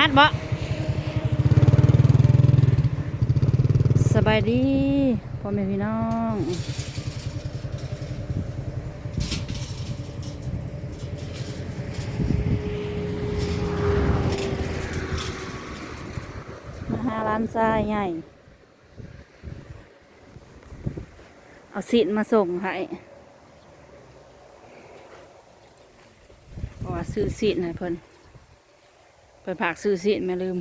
ฮัดบ่สบายดีพ่อแม่พี่น้องมาหาร้านทรายใหญ่ เอาสินมาส่งให้ว่าซื้อสินให้เพิ่น เพิ่นผากซื้อสิไม่ลืม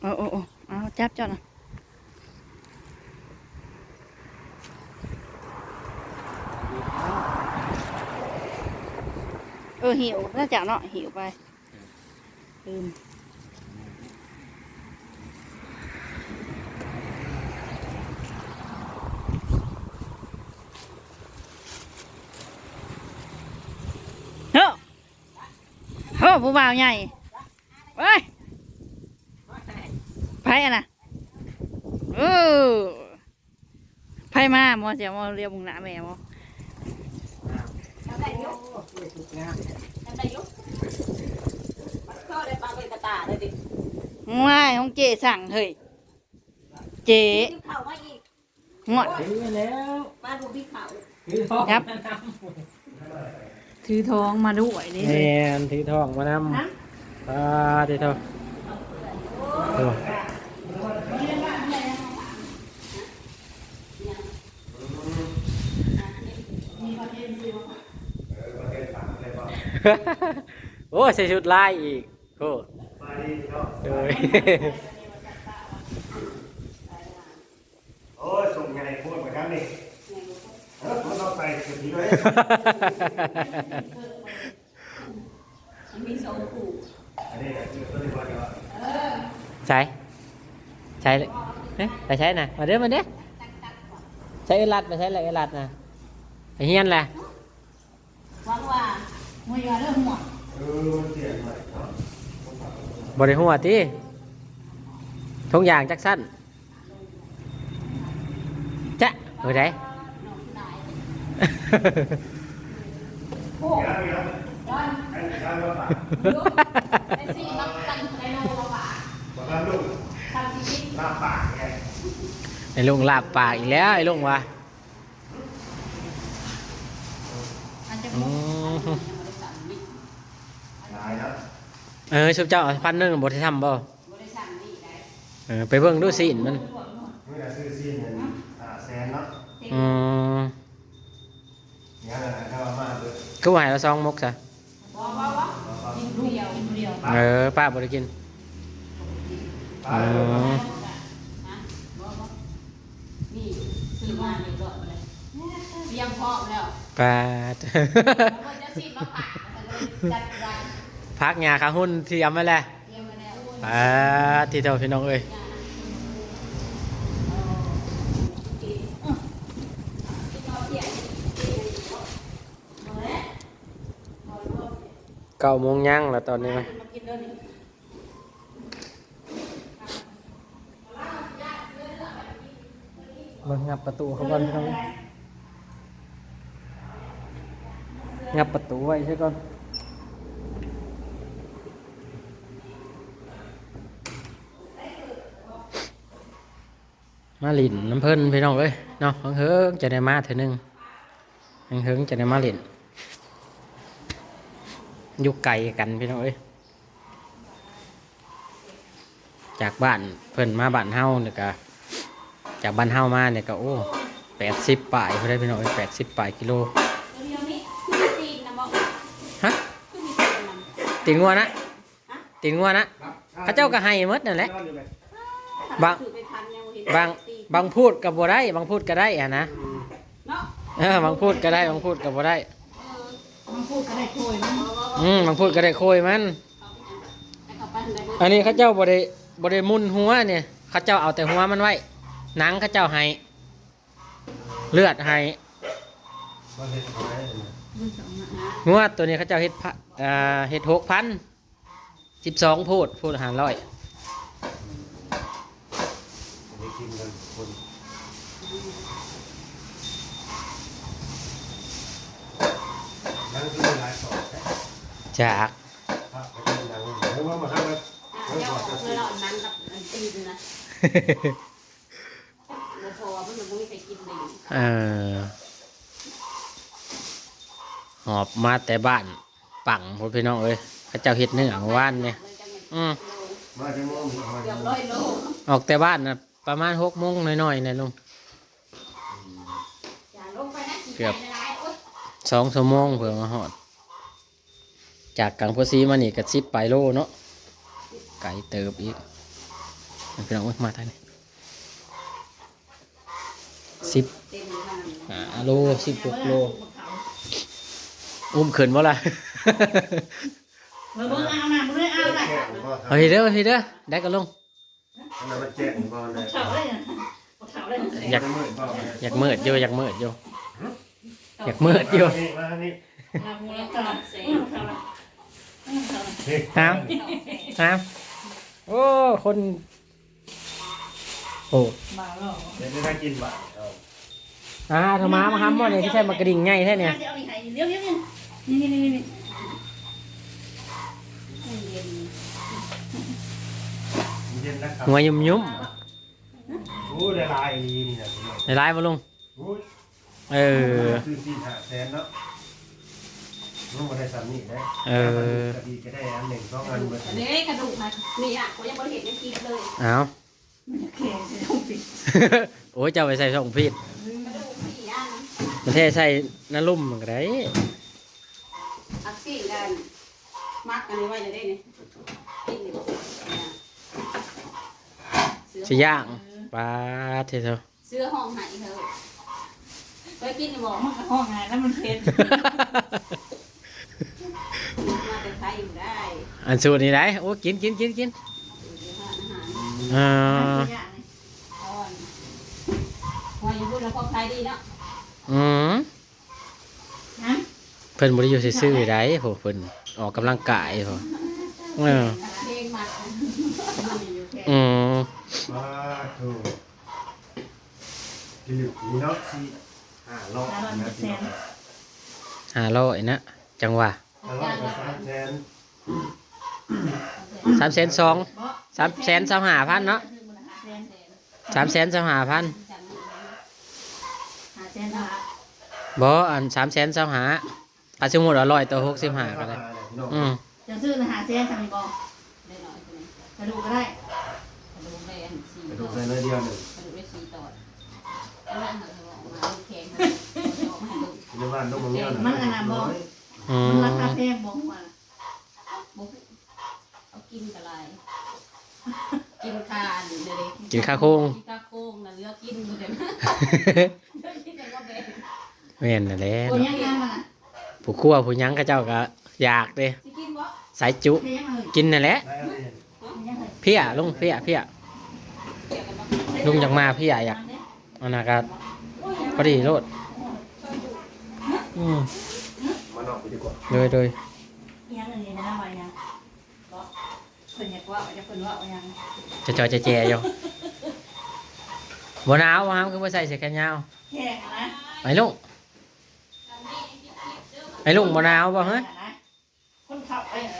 โอ้โอ้โอ้เอาจับจอดนะเออหิวน่าจะเนาะหิวไป ลืมเฮ้อเฮ้อ ผู้บ่าวใหญ่เว้ยไพ่อะนะเออไพ่มาหมอเสียหมอเรียกมึงหนาแม่หมอง่ายของเจสั่งเฮ้ย เจงอดแล้วมาดูพี่เขาครับ ถือทองมาด้วยนี่ำแมนถือทองมานำปลาถือทองโอ้โอ้ใส่ชุดลายอีกโอ้โดย ต้องใส่สุดทีด้วย มีสองคู่ อันนี้ก็คือตัวนี้ว่าเดี๋ยว ใช้ใช้เลยเอ๊ะไปใช้น่ะมาเด้อมาเด้อใช้เอลัดไปใช้อะไรเอลัดนะไอ้เฮียนแหละ หวังว่าหัวยาเริ่มหมด เออมันเสียงใหม่เนาะ บริหัวตีทุกอย่างจักสั้นจะเออได้ โอ้เดี๋ยวเดี๋ยวย้อนให้ชาวบ้านยุกไอ้สี่บักตันไดโนละหว่าบอกว่าลูกทำชีวิตลาปากไงไอ้ลุงลาบปากอีกแล้วไอ้ลุงวะอันจะอืมุกมตายแล้วเออชุบเจ้าเอาพันหนึ่งบทที่ทำบ่บริษัทนี่ได้เออไปเบิ่งดูสิมัน เมื่อซื้อซีนเงินอ่าแสนเนาะ อืมอ ย่างนั้นนะถ้าว่ามาเลยก็ว่าให้เราซองมกซะว้าวว้าวว้าวกินเดียวกินเดียวเออป้าบริกินตายเลยอืมนะว้าวว้าวนี่ซื้อมานี่ก็เลยเตรียมพร้อมแล้วป้าดแล้วก็จะซีดมาปากจัดการพักงาขาหุ้นเทียมไว้แหละเตรียมมาแล้วป้าดที่เท่าพี่น้องเอ้ย เก้าโมงย่างแล้วตอนนี้ไหมมันงับประตูเขาก่อนพี่น้องงับประตูไว้ใช่ก่อนมาหลินน้ำเพิ่นพี่น้องเอ้ยเนาะเฮิงๆจะได้มาเถอะนึงเฮิงๆจะได้มาหลิน อยู่ไกลกันพี่น้องเอ้ยจากบ้านเพิ่นมาบ้านเฮาเนี่ยกะจากบ้านเฮามาเนี่ยก็โอ้แปดสิบปลายเขาได้พี่น้องแปดสิบปลายกิโลเดี๋ยวนี้คือมีตีนนะบอกฮะคือมีตีนนะตีงัวนะตีงัวนะเขาเจ้าก็ให้หมดนั่นแหละบางถือไปทันยังเห็นบางตีนบางพูดกับบ่ได้บางพูดก็ได้อะนะเนาะเออบางพูดก็ได้บางพูดก็บ่ได้มันพูดกันได้โวยมัน อืมบางพูดก็ได้โคยมันแต่กลับไปทางใดบ่อันนี้เขาเจ้าบ่ได้บ่ได้มุนหัวเนี่ยเขาเจ้าเอาแต่หัวมันไว้ หนังเขาเจ้าให้ เลือดให้มันเห็นไหมงัวตัวนี้เขาเจ้าเฮ็ดพะอ่าเฮ็ดหกพันสิบสองพูดพูดหารร้อย ได้กินกันคนนั่ง จากหนังเอาเพื่อเราอันนั้นกับอันนะโอ้โหมันยังไม่มีใครกินเลยเออหอบมาแต่บ้านปังพ่อพี่น้องเอ้ยเขาเจ้าเฮ็ดเนื้อเมื่านเนี่ยอืมออะไรเกือกแต่บ้านนะประมาณหกโมงน่อยๆนะลุงอย่าลงเกือบสองชั่วโมงเผื่อมาหอด จากกังพูซีมานี่กับซิปไปโลเนาะไก่เติบอีกพี่น้องเอ้ยมาทางนี้สิบเต็มเลยนะห้าโลสิบหกโลอุ้มขึ้นบ่ล่ะเบิ่งเบิ่งเอาหน่ะเบิ่งเอาหน่ะแกะหรือเปล่าเอาพี่เด้อเอาพี่เด้อได้ก็ลงอันนั้นมันแจกหรือเปล่าเนี่ยเข่าเลยน่ะเข่าเลยน่ะอยากมืดเปล่าเนี่ยอยากมืดอยู่อยากมืดอยู่อยากมืดอยู่มานี่มานี่ เอาหมูแล้วเข่าเสียเข่าละเข่าละนี่ครับครับโอ้ คน โอ้มาแล้วเดี๋ยวจะได้กินบ่ายเอาอ่าธรรมามาทำบ่เนี่ยที่ใช่มากระดิ่งไงแท้เนี่ยเอาอีกให้เดี๋ยวเดี๋ยวนี่นี่นี่นี่นี่เย็นเย็นนะครับหัวยุ่มยุ่มโอ้ได้ลายดีนี่นะพี่น้องในร้ายมาลุงโอ้ยเออคือสี่ห้าแสนเนาะ น้องมาได้สามนี่ได้เออ กระดีก็ได้อันหนึ่งสองอันเบิดอันนี้กระดูกค่ะนี่อะผมยังไม่เห็นยังกินเลยเอาแข็งสิต้องปิดโอ้ยจะเอาไปใส่ช่องพีดกระดูกสี่ย่างมันเทใส่น้ำลุ่มมันก็ได้อักซี่กันมักกันไว้เลยได้นี่กินนี่สิย่างปลาเทเถอะเสื้อห้องไหนเธอไปกินนี่บอกมันก็ห้องไงแล้วมันเผ็ดมาแต่ไทย อยู่ได้อันสูตรนี่ได้โอ้กินกินกินกินอาหารอ่าอย่างนี้อ่อนพออยู่พูดแล้วพอขายดีเนาะอืมนะเพิ่นบ่ได้อยู่ซื่อๆได้โหเพิ่นออกกำลังกายโหเออเพลงมักอืมมาถูกกินนี่เนาะสี่ห้าร้อยนะพี่น้องห้าร้อยนะจังหวะห้าร้อยกับสาม แสนสามแสนสองสามแสนสามห้าพันเนาะสามแสนสามห้าพันหาเส้นละบ่อันสามแสนสามห้าอาสมมุติว่าร้อยต่อหกสิบห้าก็ได้พี่น้องอืมจะซื้อหาเส้นทำอีกบ่ได้หน่อยคนนี้กระดูกก็ได้กระดูกได้อันสี่ไปตดูอดในเลยเดียวหนึ่งกระดูกได้สี่ตอดอันนั้นเขาบอกมาลูกแข็งออกมาให้ดูในบ้านต้องมาเงี้ยอืมันรามคาแพงบ่หัว บุกเอากินกับอะไรกินคานเดี๋ยวกินข้าวโค้ง กินข้าวโค้งนะเลือกกินอยู่เดี๋ยวเลือกกินแต่ว่าแบนแม่นนั่นแหละตัวยังยังมันอะผู้คั่วผู้หยังเขาเจ้าก็อยากเด้สิกินบ่สายจุ เพียงเลยกินนั่นแหละ ได้อะไรยังเลยเพี้ยลุงเพี้ยเพี้ยเกี่ยวกันบ่ลุงอยากมาเพี้ยอยากอันนั้นก็พอดีโลดอืมมานอกไปดีกว่าโดยโดย ยังเลยนะว่ายังก็เพิ่นอยากว่าจะเพิ่นว่ายังจะจอยจะแจอยู่บ่หนาวบ่หาวคือบ่ใส่เสื้อแขนยาวแข็งนะไปลุงไอ้ลุงบ่หนาวบ่ฮะคนขับไปไหน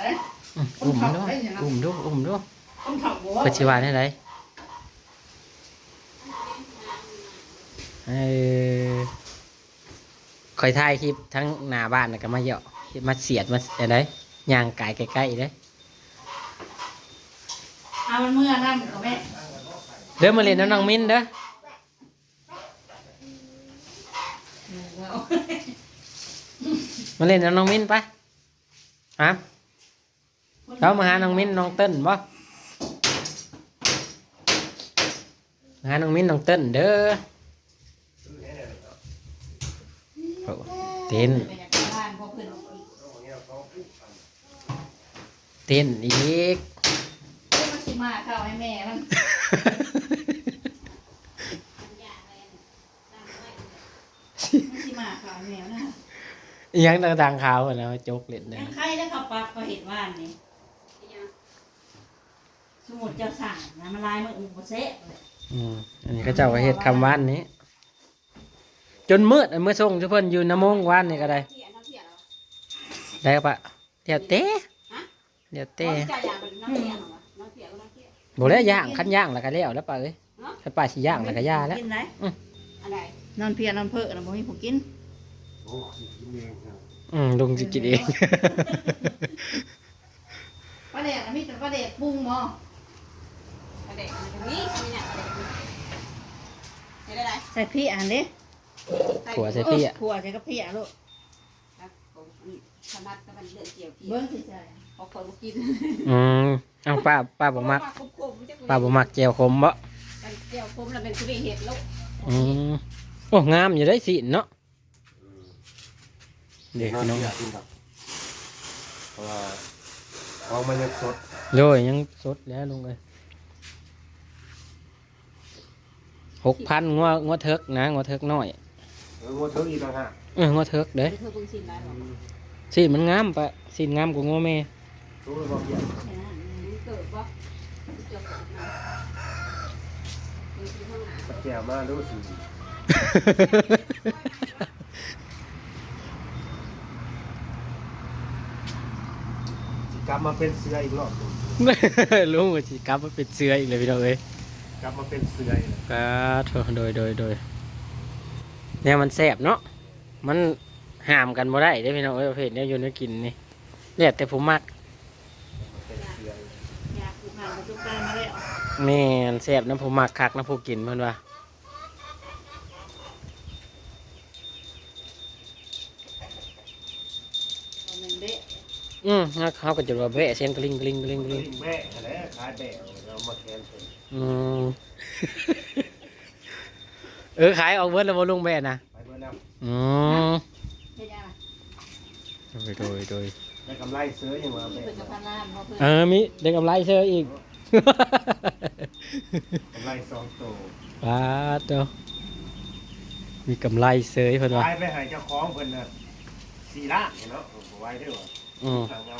อืมอุ้มดูอุ้มดูอุ้มดูคนขับหัวเพิ่นสิว่าได้ไดเออคอยถ่ายคลิปทั้งหน้าบ้านแล้วก็มาเหยาะมาเสียดมาอะไร ย่างกายใกล้ๆเด้เอามันเมื่อนั่นกับแม่เด้อมาเล่นน้ำน้องมิ้นเด้อมาเล่นน้ำน้องมิ้นไปฮะเรามาหาน้องมิ้นน้องเติ้นบ่มาหาน้องมิ้นน้องเติ้นเด้อโอ้เต้น ไปจากบ้านพอเพิ่น เต้นอีกมันสิมาเข้าให้แม่มันมันสิมาเข้าให้แม่นะอีหยังต่างๆขาวอะนะโจกเล่นได้ยังใครแล้วเขาปากเขาเห็นว่านี่สมุดจะสั่งนะมันลายมันอุปเสะอืมอันนี้ก็เจ้าก็เฮ็ดคำว่านนี้ จนมืดอันเมื่อส่งทุกเพิ่นอยู่น้ำมงว่านนี่ก็ได้เที่ยงเท่าเที่ยงแล้วได้ปะเดี๋ยวเต้ฮะ เดี๋ยวเต้เต้จ่ายยาเป็นน้องเที่ยงเหรอวะน้องเที่ยงก็น้องเที่ยงบ่แล้วย่างคันย่างแล้วก็แล้วแล้วป่าเอ้ยเนาะถ้าป่าสิย่างแล้วก็ย่าแล้วกินไหนอะไรนอนเพลียนอนเพ้อนะบ่มีผู้กินโอ้ยกินเองครับอืมลุงสิกินเองปลาแดกน่ะมีแต่ปลาแดกปรุงบ่กระเด็กมันตรงนี้นี่เนี่ยกระเด็กเห็นได้ไรใส่พี่อ่านดิขัวใส่พี่อะขัวใส่กับพี่อะลูกครับผมถนัดก็มัน เลือดเกี่ยวพี่เบิ่งสิใส่พอคนบ่กินอืมเอาป้าป้าบ่มักคมๆจักป้าบ่มักแจ่วขมบ่มันเกี่ยวคมแล้วเป็นสุริเห็ดลูกอืมโอ้งามอยู่ได้สิเนาะเด็กน้องน้องอยากกินครับเพราะว่าของมันยังสดโดยยังสดแล้วลุงเอ้ยหกพันงัวงัวเทิกนะงัวเทิกน้อยเอองัวเทิงอีกต่างหากเอองัวเทิกเด้เธอเพิ่งชิมได้หรอสิมันงามปะสิงามกว่างัวแม่ รู้เลยว่าเพี้ยนเกิดปะเกิดปะมีที่ห้องน้ปัดแก้วมาดูสิสิกลับมาเป็นเสืออีกรอบหนึ่งลุงว่าสิกลับมาเป็นเสืออีกเลยพี่น้องเอ้ยกลับมาเป็นเสืออีกแล้วก็โถโดยโดยโดยเนี่ยมันแซ่บเนาะมันห้ามกันบ่ได้ได้อพี่น้องเอ้ยประเภทเนี้ยอยู่ในกินนี่เนี่ยแต่ผมมัก เป็นเสืออีก อยาก ผ่านประสบการณ์มาแล้วแม่นแซ่บน้ำผมมักคักน้ำผู้กินเพิ่นว่าเอาหนึ่งเด้อืมแล้วเขาก็จะว่าแบะเสียงกลิ้งกลิ้งกลิ้งกลิ้งลิงแม่อะไรขายแบะเรามาแทนเป็นอืม เออขายเอาเบิดแล้วบ่ลุงแบะนะไปเมื่อแล้วอืมเฮ็ดยังไงโดยโดยโดย ได้กำไรเสือยังมาำแบะเพื่อนจะพาน้ำเพราะเพื่อนเออมีได้กำไรเชื่ออีก กำไรสองตัวปาดเด้อมีกำไรเสยเพิ่นว่าขายไปให้เจ้าของเพิ่นน่ะสี่ล้านเนาะผมไว้ด้วยว่าอืมทางเอา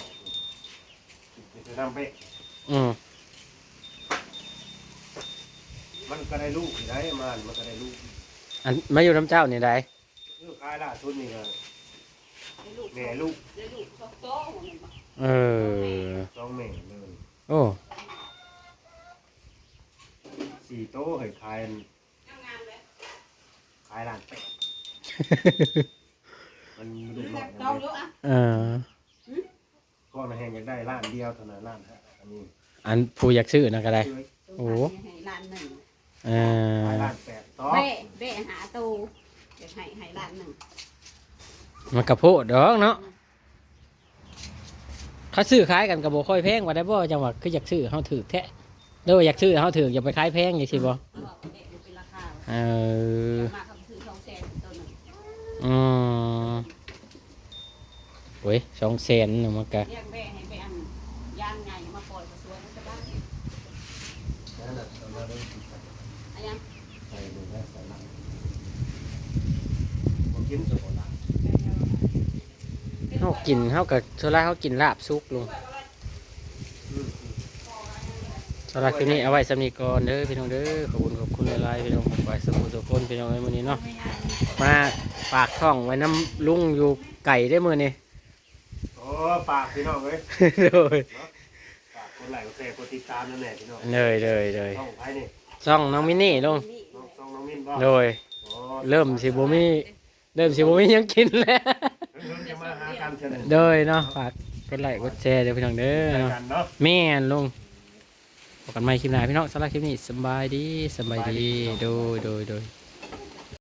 จะทำไปอืมมันก็ได้ลูกอยู่ได้มันมันก็ได้ลูกอันมาอยู่น้ำเจ้านี่ได้ ลูกขายล่าสุดนี่ก็ลูก แม่ลูกเออสองแม่เลยโอ้สี่โต๊ะให้ขายขายล้านแปดมันลูกน้อยเกาเยอะเออกนั้นแห่งอยากได้ล้านเดียวเท่านั้นล้านห้าอันนี้อันผู้อยากซื้อนะก็ได้โอ้ให้านหนึ่งเอขายอล้านแปดโต่อเบ้เบ้หาตูเดี๋ยวให้ให้ล้านหนึ่ง มันกระโพดดอกเนาะเขาซื้อขายกันกับโบค่อยแพงกว่าได้บ่จังหวะคืออยากซื้อเฮาถือแท้เด้ออยากซื้อเฮาถืออย่าไปขายแพงอย่างสิบ่เอาเบ้เป็นราคาเออมาคำซื้อสองแสนตัวหนึ่งอืมโอ้ยสองแสนนึงมันก็เรียกเบ้ให้ไปอันย่างไงมาปล่อยกระสวยมันจะบ้างนั่นน่ะ เอามาได้สี่สิบอะไรยังใส่หนึ่งแล้วใส่ล้านผมกินสุดละเฮากินเฮากับโซล่าเฮากินลาบซุกลุงอืมสำหรับคลิปนี้เอาไว้สำนีก่อนเด้อพี่น้องเด้อขอบคุณขอบคุณหลายๆพี่น้องไว้สมุทรสาครพี่น้องในมื้อนี้เนาะมาฝากช่องไว้น้ำลุงอยู่ไก่ได้อมื้อนี้โอ้ฝากพี่น้องเว้ยโดยฝากกดไลค์กดแชร์กดติดตามนั่นแหละพี่น้องเลยเลยเลยช่องไผนี่ช่องน้องมินนี่ลุงน้องช่องน้องมินบ่โดยโอ้เริ่มสิบ่มี เริ่มสิบ่มีหยังกินแล้วเพิ่งจะมาหากันเชิญโดยเนาะฝากกดไลค์กดแชร์เด้อพี่น้องเด้อเนาะกันเนาะ แม่นลุงพบกันใหม่คลิปหน้าพี่น้องสำหรับคลิปนี้สำบายดีสำบายดีโดยโดยโดย